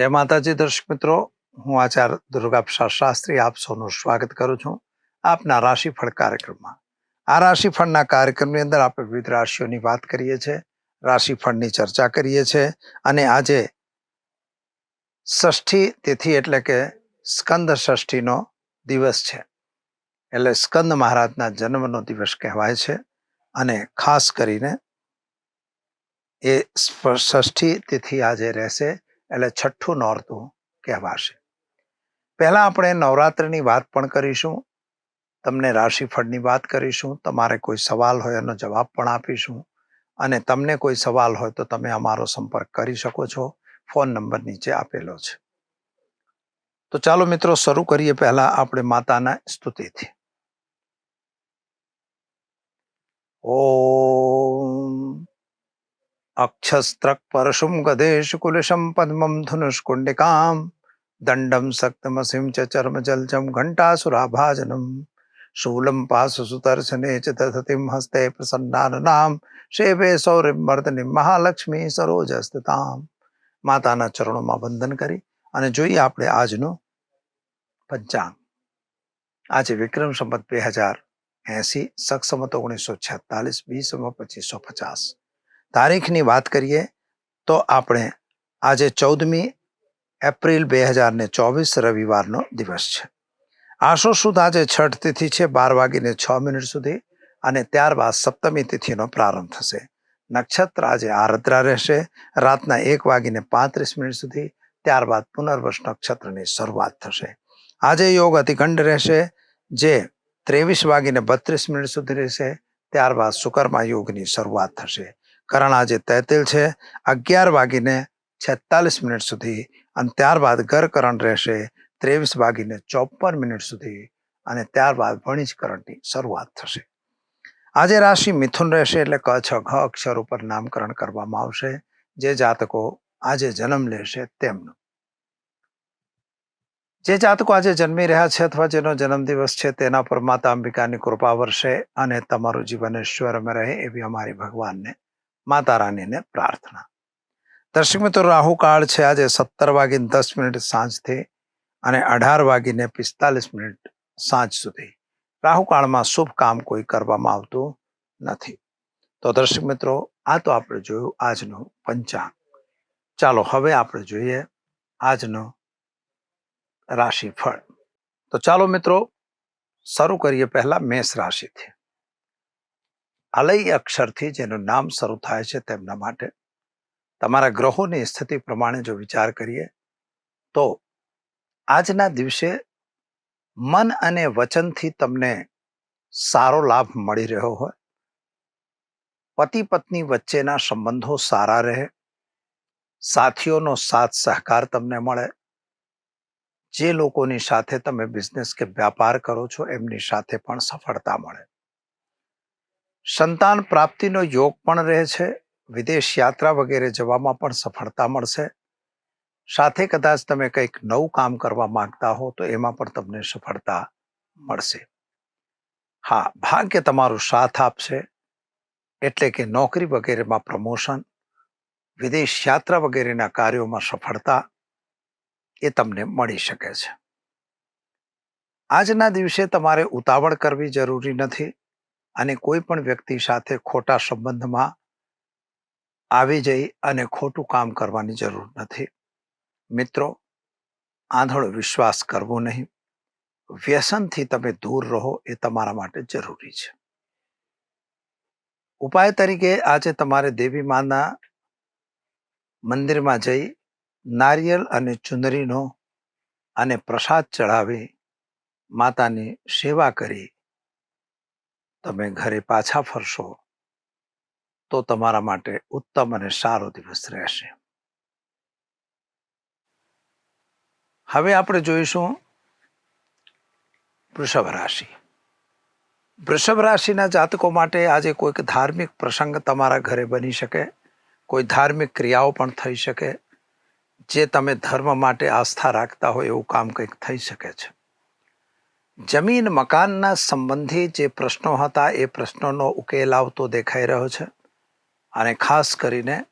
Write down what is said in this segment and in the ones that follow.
જય માતાજી, દર્શક મિત્રો. હું આચાર્ય દુર્ગાપ્રસાદ શાસ્ત્રી, આપ સૌનું સ્વાગત કરું છું આપના રાશિફળ કાર્યક્રમમાં. આ રાશિફળના કાર્યક્રમની અંદર આપણે વિવિધ રાશિઓની વાત કરીએ છીએ, રાશિફળની ચર્ચા કરીએ છીએ અને આજે ષષ્ઠી તિથિ એટલે કે સ્કંદ ષષ્ઠીનો દિવસ છે. એટલે સ્કંદ મહારાજના જન્મનો દિવસ કહેવાય છે અને ખાસ કરીને એ ષષ્ઠી તિથિ આજે રહેશે એટલે છઠ્ઠું નોરતું કહેવાશે. પહેલા આપણે નવરાત્રિની વાત પણ કરીશું, તમને રાશિફળની વાત કરીશું, તમારે કોઈ સવાલ હોય એનો જવાબ પણ આપીશું, અને તમને કોઈ સવાલ હોય તો તમે અમારો સંપર્ક કરી શકો છો. ફોન નંબર નીચે આપેલો છે. તો ચાલો મિત્રો, શરૂ કરીએ પહેલા આપણે માતાના સ્તુતિથી. ઓમ ગદેશ કુલશમ પદ્મમ ધનુષ્કુંડિકામ દંડમ સક્તમસિં ચ ચર્મજલજમ ઘંટાસુરાભાજનમ શૂલમ પાસુસુતર્શને ચ દધતિમ હસ્તે પ્રસન્નાનનામ શેવે સૌરિમર્દનિ મહાલક્ષ્મી સરોજસ્તતામ માતાના ચરણોમાં વંદન કરી અને જોઈએ આપણે આજનું પંચાંગ. આજે વિક્રમ સંવત બે હજાર એસી સક્ષમત ઓગણીસો છેતાલીસ વીસમાં પચીસો પચાસ. તારીખની વાત કરીએ તો આપણે આજે ચૌદમી એપ્રિલ બે હજાર ને ચોવીસ રવિવારનો દિવસ છે. આશો સુદ આજે છઠ તિથિ છે, બાર વાગીને છ મિનિટ સુધી અને ત્યારબાદ સપ્તમી તિથિનો પ્રારંભ થશે. નક્ષત્ર આજે આરદ્રા રહેશે, રાતના એક વાગીને પાંત્રીસ મિનિટ સુધી, ત્યારબાદ પુનર્વસ નક્ષત્રની શરૂઆત થશે. આજે યોગ અતિખંડ રહેશે, જે ત્રેવીસ વાગીને બત્રીસ મિનિટ સુધી રહેશે, ત્યારબાદ સુકર્મા યોગની શરૂઆત થશે. કરણ આજે તૈતિલ છે. અગિયાર વાગીને છેતાલીસ મિનિટ સુધી અને ત્યારબાદ ગરકરણ રહેશે ત્રેવીસ વાગીને ચોપન મિનિટ સુધી અને ત્યારબાદ વણિજ કરણની શરૂઆત થશે. આજે રાશિ મિથુન રહેશે એટલે ક, છ, ઘ અક્ષર ઉપર નામકરણ કરવામાં આવશે. જે જાતકો આજે જન્મ લેશે તેમનું. જે જાતકો આજે જન્મી રહ્યા છે અથવા જેનો જન્મદિવસ છે તેના પર માતા અંબિકાની કૃપા વરસે અને તમારું જીવન ઈશ્વરમાં રહે એવી અમારી ભગવાનને માતા રાણીને પ્રાર્થના. દર્શક મિત્રો રાહુકાળ છે આજે સત્તર વાગીને દસ મિનિટ સાંજથી અને અઢાર વાગીને પિસ્તાલીસ મિનિટ સાંજ સુધી. રાહુકાળમાં શુભ કામ કોઈ કરવામાં આવતું નથી. તો દર્શક મિત્રો, આ તો આપણે જોયું આજનું પંચાંગ. ચાલો હવે આપણે જોઈએ આજનું રાશિફળ. તો ચાલો મિત્રો, શરૂ કરીએ પહેલા મેષ રાશિથી. આલય અક્ષરથી જેનું નામ શરૂ થાય છે તેમના માટે. તમારા ગ્રહોની સ્થિતિ પ્રમાણે જો વિચાર કરીએ, તો આજના દિવસે મન અને વચનથી તમને સારો લાભ મળી રહ્યો હોય. પતિ પત્ની વચ્ચેના સંબંધો સારા રહે. સાથીઓનો સાથ સહકાર તમને મળે. જે લોકોની સાથે તમે બિઝનેસ કે વ્યાપાર કરો છો, એમની સાથે પણ સફળતા મળે. સંતાન પ્રાપ્તિનો યોગ પણ રહે છે, વિદેશ યાત્રા વગેરે જવામાં પણ સફળતા મળશે. સાથે કદાચ તમે કંઈક નવું કામ કરવા માંગતા હો, તો એમાં પણ તમને સફળતા મળશે. હા, ભાગ્ય તમારો સાથ આપશે, એટલે કે નોકરી વગેરેમાં પ્રમોશન, વિદેશ યાત્રા વગેરેના કાર્યોમાં સફળતા એ તમને મળી શકે છે. આજના દિવસે તમારે ઉતાવળ કરવી જરૂરી નથી. અને કોઈ પણ વ્યક્તિ સાથે ખોટા સંબંધમાં આવી જઈ અને ખોટું કામ કરવાની જરૂર નથી. મિત્રો, આંધળો વિશ્વાસ કરવો નહીં. વ્યસનથી તમે દૂર રહો એ તમારા માટે જરૂરી છે. ઉપાય તરીકે આજે તમારે દેવી માના મંદિરમાં જઈ નારિયેલ અને ચુંદરીનો અને પ્રસાદ ચઢાવી માતાની સેવા કરી તમે ઘરે પાછા ફરશો, તો તમારા માટે ઉત્તમ અને સારો દિવસ રહેશે. હવે આપણે જોઈશું વૃષભ રાશિ. વૃષભ રાશિના જાતકો માટે આજે કોઈક ધાર્મિક પ્રસંગ તમારા ઘરે બની શકે, કોઈ ધાર્મિક ક્રિયાઓ પણ થઈ શકે, જે તમે ધર્મ માટે આસ્થા રાખતા હોય એવું કામ કંઈક થઈ શકે છે. જમીન મકાનના સંબંધી જે પ્રશ્નો હતા એ પ્રશ્નોનો ઉકેલ આવતો દેખાઈ રહ્યો છે. અને ખાસ કરીને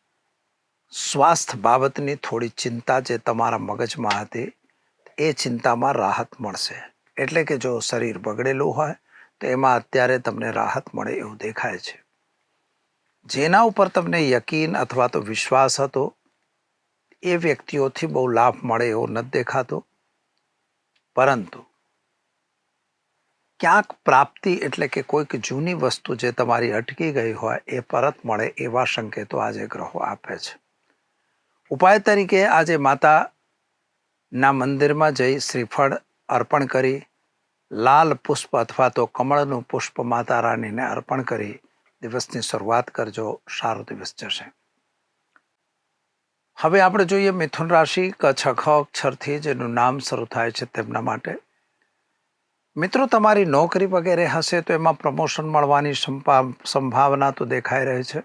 સ્વાસ્થ્ય બાબતની થોડી ચિંતા જે તમારા મગજમાં હતી, એ ચિંતામાં રાહત મળશે. એટલે કે જો શરીર બગડેલું હોય, તો એમાં અત્યારે તમને રાહત મળે એવું દેખાય છે. જેના ઉપર તમને યકીન અથવા તો વિશ્વાસ હતો, એ વ્યક્તિઓથી બહુ લાભ મળે એવો નથી દેખાતો. પરંતુ ક્યાંક પ્રાપ્તિ એટલે કે કોઈક જૂની વસ્તુ જે તમારી અટકી ગઈ હોય, એ પરત મળે એવા સંકેતો આજે ગ્રહો આપે છે. ઉપાય તરીકે આજે માતાના મંદિરમાં જઈ શ્રીફળ અર્પણ કરી, લાલ પુષ્પ અથવા તો કમળનું પુષ્પ માતા રાણીને અર્પણ કરી દિવસની શરૂઆત કરજો, સારો દિવસ જશે. હવે આપણે જોઈએ મિથુન રાશિ કચ્છ અક્ષરથી જેનું નામ શરૂ થાય છે તેમના માટે. મિત્રો, તમારી નોકરી વગેરે હશે તો એમાં પ્રમોશન મળવાની સંભા- સંભાવના તો દેખાઈ રહી છે.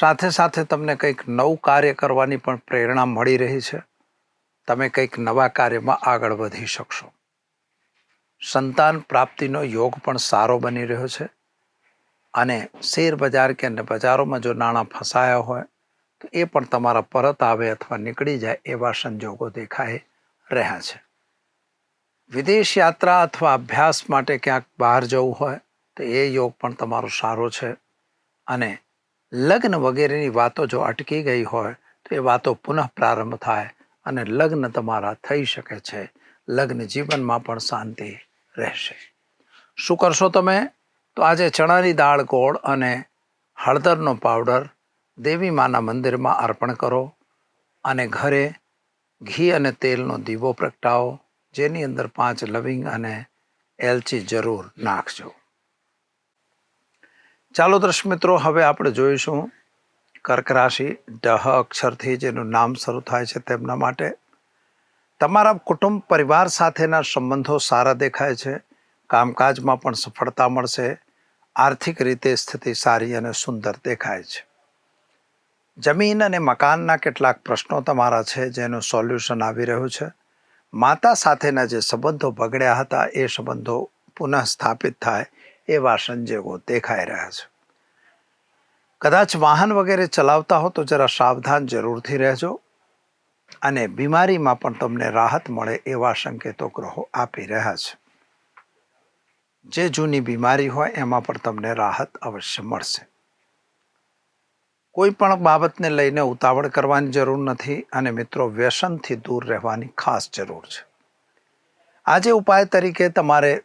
સાથે સાથે તમને કંઈક નવું કાર્ય કરવાની પણ પ્રેરણા મળી રહી છે. તમે કંઈક નવા કાર્યમાં આગળ વધી શકશો. સંતાન પ્રાપ્તિનો યોગ પણ સારો બની રહ્યો છે. અને શેર બજાર કે અન્ય બજારોમાં જો નાણાં ફસાયા હોય, તો એ પણ તમારા પરત આવે અથવા નીકળી જાય એવા સંજોગો દેખાઈ રહ્યા છે. વિદેશ યાત્રા અથવા અભ્યાસ માટે ક્યાંક બહાર જવું હોય, તો એ યોગ પણ તમારો સારો છે. અને લગ્ન વગેરેની વાતો જો અટકી ગઈ હોય, તો એ વાતો પુનઃ પ્રારંભ થાય અને લગ્ન તમારા થઈ શકે છે. લગ્ન જીવનમાં પણ શાંતિ રહેશે. શું કરશો તમે? તો આજે ચણાની દાળ ગોળ અને હળદરનો પાવડર દેવી માના મંદિરમાં અર્પણ કરો અને ઘરે ઘી અને તેલનો દીવો પ્રગટાવો. જેની અંદર પાંચ લવિંગ અને એલચી જરૂર નાખજો. ચાલો દર્શક મિત્રો, હવે આપણે જોઈશું કર્ક રાશિ, ડહ અક્ષરથી જેનું નામ શરૂ થાય છે તેમના માટે. તમારા કુટુંબ પરિવાર સાથેના સંબંધો સારા દેખાય છે, કામકાજમાં પણ સફળતા મળશે, આર્થિક રીતે સ્થિતિ સારી અને સુંદર દેખાય છે. જમીન અને મકાનના કેટલાક પ્રશ્નો તમારા છે જેનું સોલ્યુશન આવી રહ્યું છે. માતા સાથેના જે સંબંધો બગડ્યા હતા, એ સંબંધો પુનઃ સ્થાપિત થાય એવા સંજોગો દેખાઈ રહ્યા છે. કદાચ વાહન વગેરે ચલાવતા હો તો જરા સાવધાન જરૂરથી રહેજો અને બીમારીમાં પણ તમને રાહત મળે એવા સંકેતો ગ્રહો આપી રહ્યા છે. જે જૂની બીમારી હોય એમાં પણ તમને રાહત અવશ્ય મળશે. કોઈ પણ બાબતને લઈને ઉતાવળ કરવાની જરૂર નથી અને મિત્રો વ્યસનથી દૂર રહેવાની ખાસ જરૂર છે. આજે ઉપાય તરીકે તમારે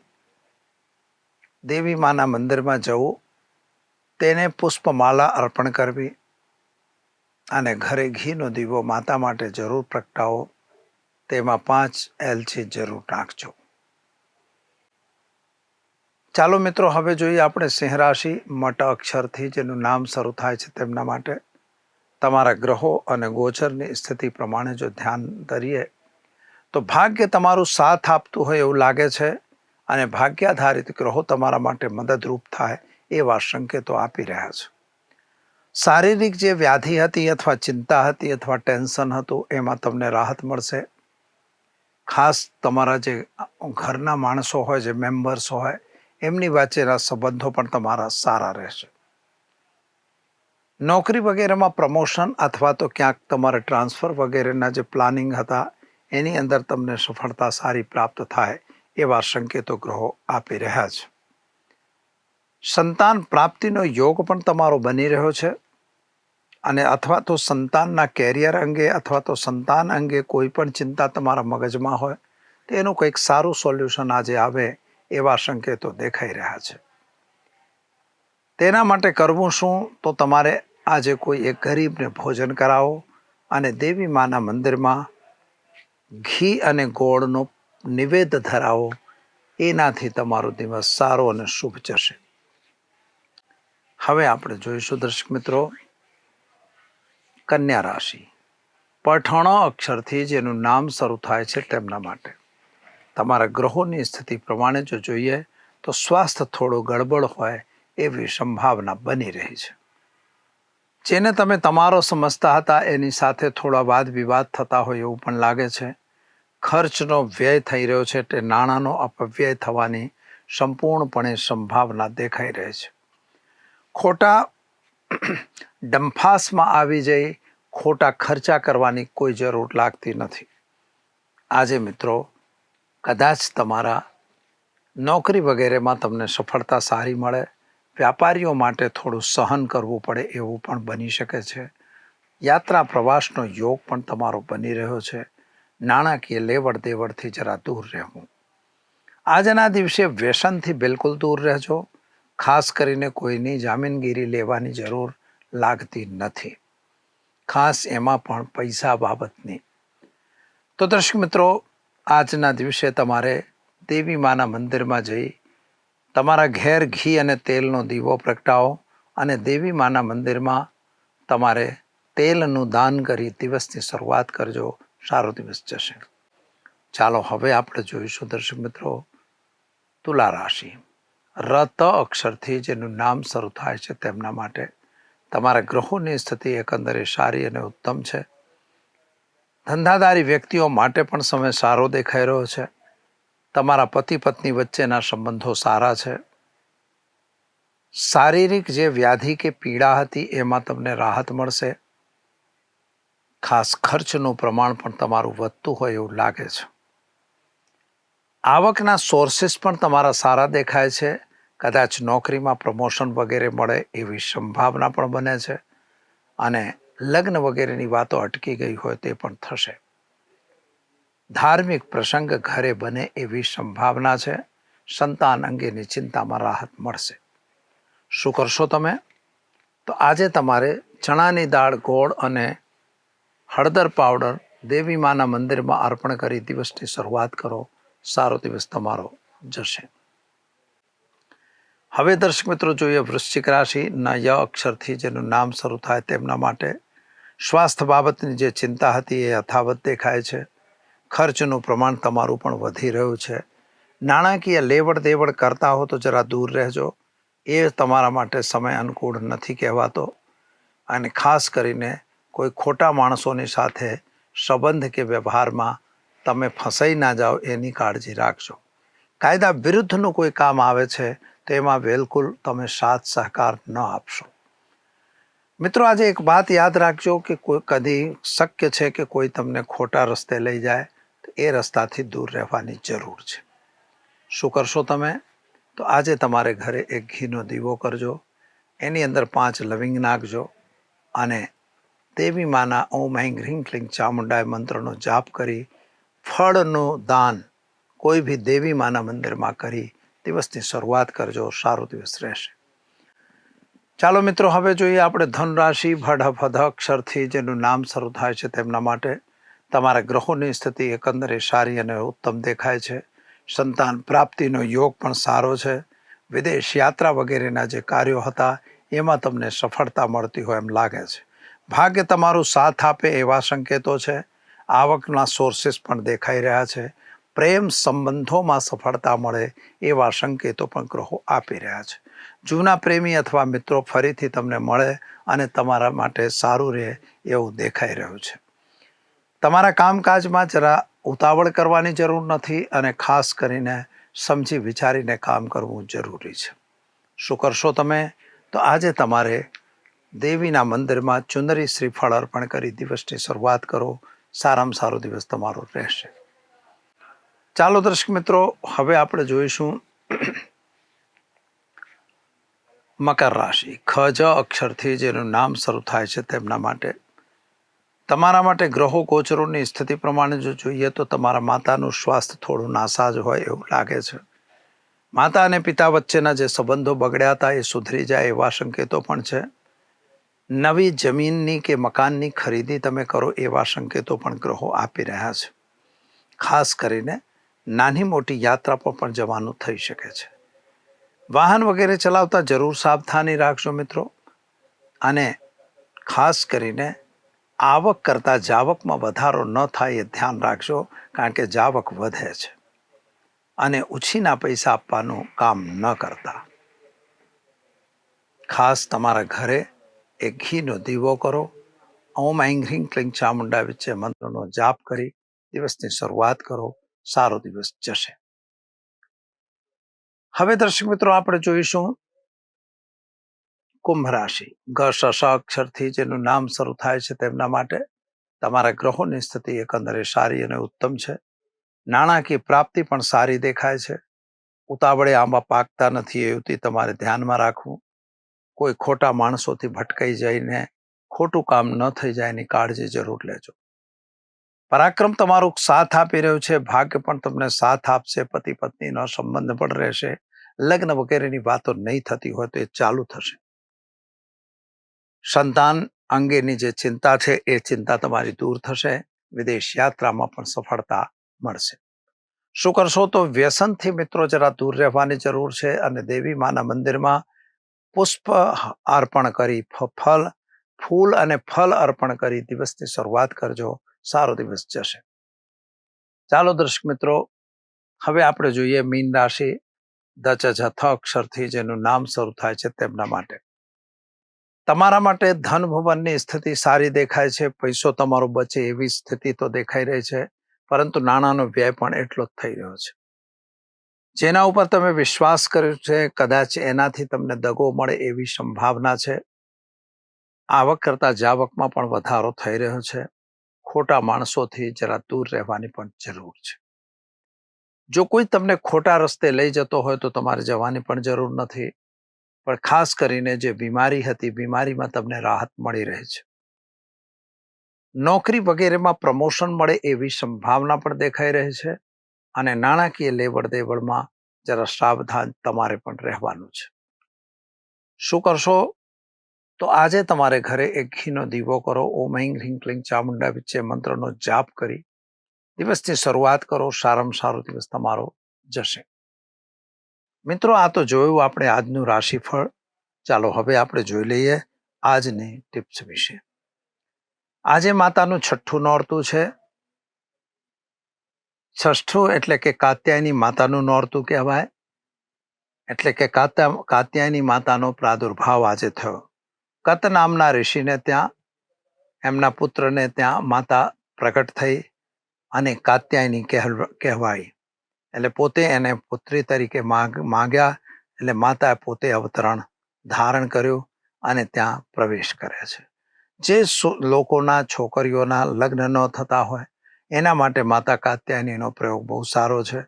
દેવી માના મંદિરમાં જવું, તેને પુષ્પમાલા અર્પણ કરવી અને ઘરે ઘીનો દીવો માતા માટે જરૂર પ્રગટાવો, તેમાં પાંચ એલચી જરૂર નાખજો. ચાલો મિત્રો, હવે જોઈએ આપણે સિંહ રાશિ મટ અક્ષરથી, જેનું નામ શરૂ થાય છે તેમના માટે. તમારા ગ્રહો અને ગોચરની સ્થિતિ પ્રમાણે જો ધ્યાન ધરીએ, તો ભાગ્ય તમારું સાથ આપતું હોય એવું લાગે છે અને ભાગ્યાધારિત ગ્રહો તમારા માટે મદદરૂપ થાય એવા સંકેતો આપી રહ્યા છે. શારીરિક જે વ્યાધિ હતી અથવા ચિંતા હતી અથવા ટેન્શન હતું, એમાં તમને રાહત મળશે. ખાસ તમારા જે ઘરના માણસો હોય, જે મેમ્બર્સ હોય એમની વચ્ચેના સંબંધો પણ તમારા સારા રહેશે. નોકરી વગેરેમાં પ્રમોશન અથવા તો ક્યાંક તમારે ટ્રાન્સફર વગેરેના જે પ્લાનિંગ હતા, એની અંદર તમને સફળતા સારી પ્રાપ્ત થાય એવા સંકેતો ગ્રહો આપી રહ્યા છે. સંતાન પ્રાપ્તિનો યોગ પણ તમારો બની રહ્યો છે. અને અથવા તો સંતાનના કેરિયર અંગે અથવા તો સંતાન અંગે કોઈ પણ ચિંતા તમારા મગજમાં હોય, તો એનું કંઈક સારું સોલ્યુશન આજે આવે એવા સંકેતો દેખાઈ રહ્યા છે. તેના માટે કરવું શું? તો તમારે આજે કોઈ એક ગરીબને ભોજન કરાવો અને દેવી માના મંદિરમાં ઘી અને ગોળનો નિવેદ ધરાવો. એનાથી તમારો દિવસ સારો અને શુભ જશે. હવે આપણે જોઈશું દર્શક મિત્રો, કન્યા રાશિ. પઠણો અક્ષરથી જેનું નામ શરૂ થાય છે તેમના માટે. તમારા ગ્રહોની સ્થિતિ પ્રમાણે જો જોઈએ, તો સ્વાસ્થ્ય થોડું ગડબડ હોય એવી સંભાવના બની રહી છે. જેને તમે તમારો સમજતા હતા, એની સાથે થોડા વાદ વિવાદ થતા હોય એવું પણ લાગે છે. ખર્ચનો વ્યય થઈ રહ્યો છે તે નાણાંનો અપવ્યય થવાની સંપૂર્ણપણે સંભાવના દેખાઈ રહી છે. ખોટા ડંફાસમાં આવી જઈ ખોટા ખર્ચા કરવાની કોઈ જરૂર લાગતી નથી. આજે મિત્રો કદાચ તમારા નોકરી વગેરેમાં તમને સફળતા સારી મળે, વ્યાપારીઓ માટે થોડું સહન કરવું પડે એવું પણ બની શકે છે. યાત્રા પ્રવાસનો યોગ પણ તમારો બની રહ્યો છે. નાણાકીય લેવડ દેવડથી જરા દૂર રહેવું. આજના દિવસે વ્યસનથી બિલકુલ દૂર રહેજો. ખાસ કરીને કોઈની જામીનગીરી લેવાની જરૂર લાગતી નથી. ખાસ એમાં પણ પૈસા બાબતની. તો દર્શક મિત્રો આજના દિવસે તમારે દેવી માના મંદિરમાં જઈ તમારા ઘેર ઘી અને તેલનો દીવો પ્રગટાવો અને દેવી માના મંદિરમાં તમારે તેલનું દાન કરી દિવસની શરૂઆત કરજો. સારો દિવસ જશે. ચાલો હવે આપણે જોઈશું દર્શક મિત્રો તુલા રાશિ. રત અક્ષરથી જેનું નામ શરૂ થાય છે તેમના માટે તમારા ગ્રહોની સ્થિતિ એકંદરે સારી અને ઉત્તમ છે. ધંધાદારી વ્યક્તિઓ માટે પણ સમય સારો દેખાઈ રહ્યો છે. તમારા પતિ પત્ની વચ્ચેના સંબંધો સારા છે. શારીરિક જે વ્યાધિ કે પીડા હતી, એમાં તમને રાહત મળશે. ખાસ ખર્ચનું પ્રમાણ પણ તમારું વધતું હોય એવું લાગે છે. આવકના સોર્સિસ પણ તમારા સારા દેખાય છે. કદાચ નોકરીમાં પ્રમોશન વગેરે મળે એવી સંભાવના પણ બને છે. અને લગ્ન વગેરેની વાતો અટકી ગઈ હોય તે પણ થશે. ધાર્મિક પ્રસંગ ઘરે બને એવી સંભાવના છે. સંતાન અંગેની ચિંતામાં રાહત મળશે. શું કરશો તમે? તો આજે તમારે ચણાની દાળ ગોળ અને હળદર પાવડર દેવી માના મંદિરમાં અર્પણ કરી દિવસની શરૂઆત કરો. સારો દિવસ તમારો જશે. હવે દર્શક મિત્રો, જોઈએ વૃશ્ચિક રાશિ ના ય અક્ષરથી જેનું નામ શરૂ થાય તેમના માટે સ્વાસ્થ્ય બાબતની જે ચિંતા હતી એ યથાવત દેખાય છે. ખર્ચનું પ્રમાણ તમારું પણ વધી રહ્યું છે. નાણાકીય લેવડ દેવડ કરતા હો તો જરા દૂર રહેજો. એ તમારા માટે સમય અનુકૂળ નથી કહેવાતો. અને ખાસ કરીને કોઈ ખોટા માણસોની સાથે સંબંધ કે વ્યવહારમાં તમે ફસાઈ ના જાઓ એની કાળજી રાખજો. કાયદા વિરુદ્ધનું કોઈ કામ આવે છે, તો એમાં બિલકુલ તમે સાથ સહકાર ન આપશો. મિત્રો, આજે એક વાત યાદ રાખજો કે કોઈ કદી શક્ય છે કે કોઈ તમને ખોટા રસ્તે લઈ જાય, તો એ રસ્તાથી દૂર રહેવાની જરૂર છે. શું કરશો તમે? તો આજે તમારે ઘરે એક ઘીનો દીવો કરજો, એની અંદર પાંચ લવિંગ નાખજો અને દેવી માના ઓમ હેંગ હ્રીંગ ક્લિંગ ચામુંડાય મંત્રનો જાપ કરી, ફળનું દાન કોઈ બી દેવી માના મંદિરમાં કરી, દિવસની શરૂઆત કરજો, સારો દિવસ રહેશે. ચાલો મિત્રો, હવે જોઈએ આપણે ધનરાશિ, ભઢ અક્ષરથી જેનું નામ શરૂ થાય છે તેમના માટે. તમારા ગ્રહોની સ્થિતિ એકંદરે સારી અને ઉત્તમ દેખાય છે. સંતાન પ્રાપ્તિનો યોગ પણ સારો છે. વિદેશ યાત્રા વગેરેના જે કાર્યો હતા, એમાં તમને સફળતા મળતી હોય એમ લાગે છે. ભાગ્ય તમારું સાથ આપે એવા સંકેતો છે. આવકના સોર્સિસ પણ દેખાઈ રહ્યા છે. પ્રેમ સંબંધોમાં સફળતા મળે એવા સંકેતો પણ ગ્રહો આપી રહ્યા છે. જૂના પ્રેમી અથવા મિત્રો ફરીથી તમને મળે અને તમારા માટે સારું રહે એવું દેખાઈ રહ્યું છે. તમારા કામકાજમાં જરા ઉતાવળ કરવાની જરૂર નથી અને ખાસ કરીને સમજી વિચારીને કામ કરવું જરૂરી છે. શું કરશો તમે? તો આજે તમારે દેવીના મંદિરમાં ચુંદરી શ્રીફળ અર્પણ કરી દિવસની શરૂઆત કરો. સારામાં સારો દિવસ તમારો રહેશે. ચાલો દર્શક મિત્રો, હવે આપણે જોઈશું મકર રાશિ. ખ, જ, અક્ષરથી જેનું નામ શરૂ થાય છે તેમના માટે. તમારા માટે ગ્રહો ગોચરોની સ્થિતિ પ્રમાણે જો જોઈએ તો તમારા માતાનું સ્વાસ્થ્ય થોડું નાસાજ હોય એવું લાગે છે. માતા અને પિતા વચ્ચેના જે સંબંધો બગડ્યા હતા એ સુધરી જાય એવા સંકેતો પણ છે. નવી જમીનની કે મકાનની ખરીદી તમે કરો એવા સંકેતો પણ ગ્રહો આપી રહ્યા છે. ખાસ કરીને નાની મોટી યાત્રા પર પણ જવાનું થઈ શકે છે. વાહન વગેરે ચલાવતા જરૂર સાવધાની રાખજો મિત્રો. અને ખાસ કરીને આવક કરતાં જાવકમાં વધારો ન થાય એ ધ્યાન રાખજો, કારણ કે જાવક વધે છે. અને ઉછીના પૈસા આપવાનું કામ ન કરતા. ખાસ તમારા ઘરે એક ઘીનો દીવો કરો. ઓમ આઈંગ હ્રીંગ ક્લિંગ ચામુંડા વચ્ચે મંત્રનો જાપ કરી દિવસની શરૂઆત કરો. સારો દિવસ જશે. હવે દર્શક મિત્રો આપણે જોઈશું કુંભ રાશિ. શ શ અક્ષરથી જેનું નામ શરૂ થાય છે તેમના માટે તમારા ગ્રહોની સ્થિતિ એકંદરે સારી અને ઉત્તમ છે. નાણાકીય પ્રાપ્તિ પણ સારી દેખાય છે. ઉતાવળે આંબા પાકતા નથી એવું તે તમારે ધ્યાનમાં રાખવું. કોઈ ખોટા માણસોથી ભટકાઈ જઈને ખોટું કામ ન થઈ જાય એની કાળજી જરૂર લેજો. પરાક્રમ તમારો સાથ આપી રહ્યો છે. ભાગ્ય પણ તમને સાથ આપશે. પતિ પત્નીનો સંબંધ પણ રહેશે. લગ્ન વગેરેની વાતો નહીં થતી હોય તો એ ચાલુ થશે. સંતાન અંગેની જે ચિંતા છે, એ ચિંતા તમારી દૂર થશે, વિદેશ યાત્રામાં પણ સફળતા મળશે. શું કરશો તો વ્યસનથી મિત્રો જરા દૂર રહેવાની જરૂર છે અને દેવી માના મંદિરમાં પુષ્પ અર્પણ કરી ફળ ફલ અને ફલ અર્પણ કરી દિવસની શરૂઆત કરજો. સારો દિવસ જશે. ચાલો દર્શક મિત્રો, હવે આપણે જોઈએ મીન રાશિ દચ જથ અક્ષરથી જેનું નામ શરૂ થાય છે તેમના માટે. તમારા માટે ધન ભવનની સ્થિતિ સારી દેખાય છે, પૈસો તમારો બચે એવી સ્થિતિ તો દેખાઈ રહી છે, પરંતુ નાણાંનો વ્યય પણ એટલો જ થઈ રહ્યો છે. જેના ઉપર તમે વિશ્વાસ કર્યો છે, કદાચ એનાથી તમને દગો મળે એવી સંભાવના છે. આવક કરતા જાવકમાં પણ વધારો થઈ રહ્યો છે. ખોટા માણસોથી જરા દૂર રહેવાની પણ જરૂર છે. જો કોઈ તમને ખોટા રસ્તે લઈ જતો હોય તો તમારે જવાની પણ જરૂર નથી. પણ ખાસ કરીને જે બીમારી હતી, બીમારીમાં તમને રાહત મળી રહે છે. નોકરી વગેરેમાં પ્રમોશન મળે એવી સંભાવના પણ દેખાઈ રહી છે અને નાણાકીય લેવડ દેવડમાં જરા સાવધાન તમારે પણ રહેવાનું છે. શું કરશો? તો આજે તમારે ઘરે એક ઘીનો દીવો કરો ઓમ હિંગ હ્રીંગ ક્લિંગ ચામુંડા વિચ્ચે મંત્રનો જાપ કરી દિવસની શરૂઆત કરો, સારામાં સારો દિવસ તમારો જશે. મિત્રો, આ તો જોયું આપણે આજનું રાશિફળ. ચાલો, હવે આપણે જોઈ લઈએ આજની ટિપ્સ વિશે. આજે માતાનું છઠ્ઠું નોરતું છે. છઠ્ઠું એટલે કે કાત્યાયની માતાનું નોરતું કહેવાય. એટલે કે કાત્યા, કાત્યાયની માતાનો પ્રાદુર્ભાવ આજે થયો. કત નામના ઋષિને ત્યાં, એમના પુત્રને ત્યાં માતા પ્રગટ થઈ. અને કાત્યાયની કહેવાય. એટલે પોતે એને પુત્રી તરીકે માગ, માગ્યા, એટલે માતાએ પોતે અવતરણ ધારણ કર્યું અને ત્યાં પ્રવેશ કરે છે. જે લોકોના, છોકરીઓના લગ્ન ન થતા હોય, એના માટે માતા કાત્યાયનીનો પ્રયોગ બહુ સારો છે.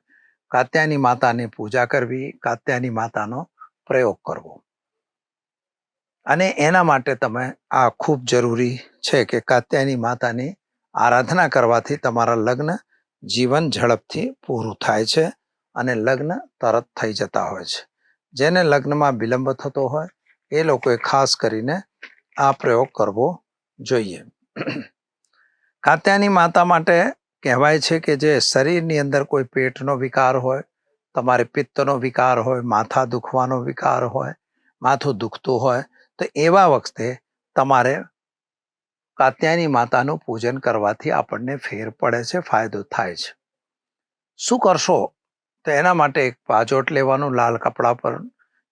કાત્યાયની માતાની પૂજા કરવી, કાત્યાયની માતાનો પ્રયોગ કરવો. અને એના માટે તમે, આ ખૂબ જરૂરી છે કે કાત્યાયની માતાની આરાધના કરવાથી તમારા લગ્ન જીવન ઝડપથી પૂરું થાય છે અને લગ્ન તરત થઈ જતા હોય છે. જેને લગ્નમાં વિલંબ થતો હોય, એ લોકોએ ખાસ કરીને આ પ્રયોગ કરવો જોઈએ. કાત્યાની માતા માટે કહેવાય છે કે જે શરીરની અંદર કોઈ પેટનો વિકાર હોય, તમારે પિત્તનો વિકાર હોય, માથા દુખવાનો વિકાર હોય, માથું દુખતું હોય, તો એવા વખતે તમારે કાત્યાયની માતાનું પૂજન કરવાથી આપણને ફેર પડે છે, ફાયદો થાય છે. શું કરશો? તો એના માટે એક પાજોટ લેવાનું, લાલ કપડા પર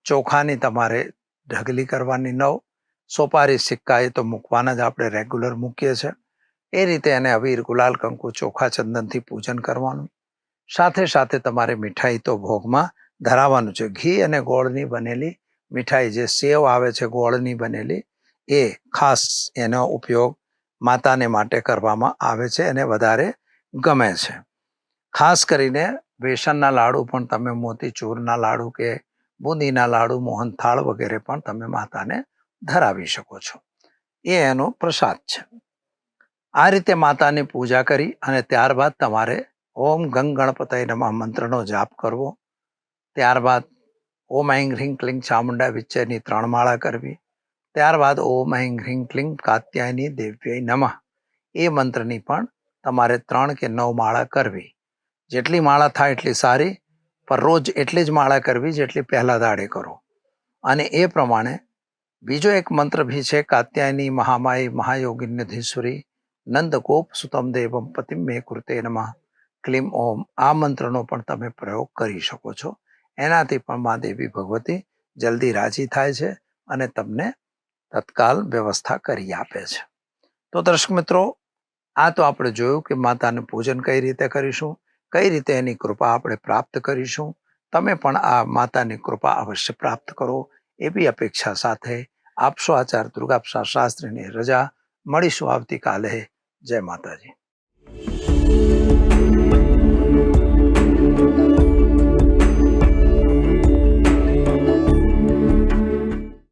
ચોખાની તમારે ઢગલી કરવાની નવ, સોપારી, સિક્કા એ તો મૂકવાના જ આપણે રેગ્યુલર મૂકીએ છીએ એ રીતે એને અવીર ગુલાલ, કંકુ, ચોખા, ચંદનથી પૂજન કરવાનું. સાથે સાથે તમારે મીઠાઈ તો ભોગમાં ધરાવવાનું છે. ઘી અને ગોળની બનેલી મીઠાઈ જે સેવ આવે છે, ગોળની બનેલી એ ખાસ એનો ઉપયોગ માતાને માટે કરવામાં આવે છે અને વધારે ગમે છે. ખાસ કરીને બેસનના લાડુ પણ તમે મોતીચૂરના લાડુ કે બુંદીના લાડુ મોહનથાળ વગેરે પણ તમે માતાને ધરાવી શકો છો. એ એનો પ્રસાદ છે. આ રીતે માતાની પૂજા કરી અને ત્યારબાદ તમારે ઓમ ગંગ ગણપતય નમઃ મંત્રનો જાપ કરવો. ત્યારબાદ ઓમ ઐંગ હ્રીં ક્લિંગ ચામુંડા વિચ્ચેની ત્રણ માળા કરવી. ત્યારબાદ ઓમ હૈ હ્રીં ક્લિંગ કાત્યાયની દેવ્યય નમઃ. એ મંત્રની પણ તમારે ત્રણ કે નવ માળા કરવી. જેટલી માળા થાય એટલી સારી, પણ રોજ એટલી જ માળા કરવી જેટલી પહેલા દાડે કરો. અને એ પ્રમાણે બીજો એક મંત્ર ભી છે, કાત્યાયની મહામાઈ મહાયોગિન્યધીશ્વરી નંદકોપ સુતમ દેવમ પતિમ મે કૃતે નમઃ. ક્લીમ ઓમ. આ મંત્રનો પણ તમે પ્રયોગ કરી શકો છો. એનાથી પણ મા દેવી ભગવતી જલ્દી રાજી થાય છે અને તમને તત્કાલ વ્યવસ્થા કરી આપે છે. તો દર્શક મિત્રો, આ તો આપણે જોયું કે માતાનું પૂજન કઈ રીતે કરીશું, કઈ રીતે એની કૃપા આપણે પ્રાપ્ત કરીશું. તમે પણ આ માતાની કૃપા અવશ્ય પ્રાપ્ત કરો. એવી અપેક્ષા સાથે આપશો આચાર્ય દુર્ગાપ્સા શાસ્ત્રીની રજા. મળીશું આવતીકાલે. જય માતાજી.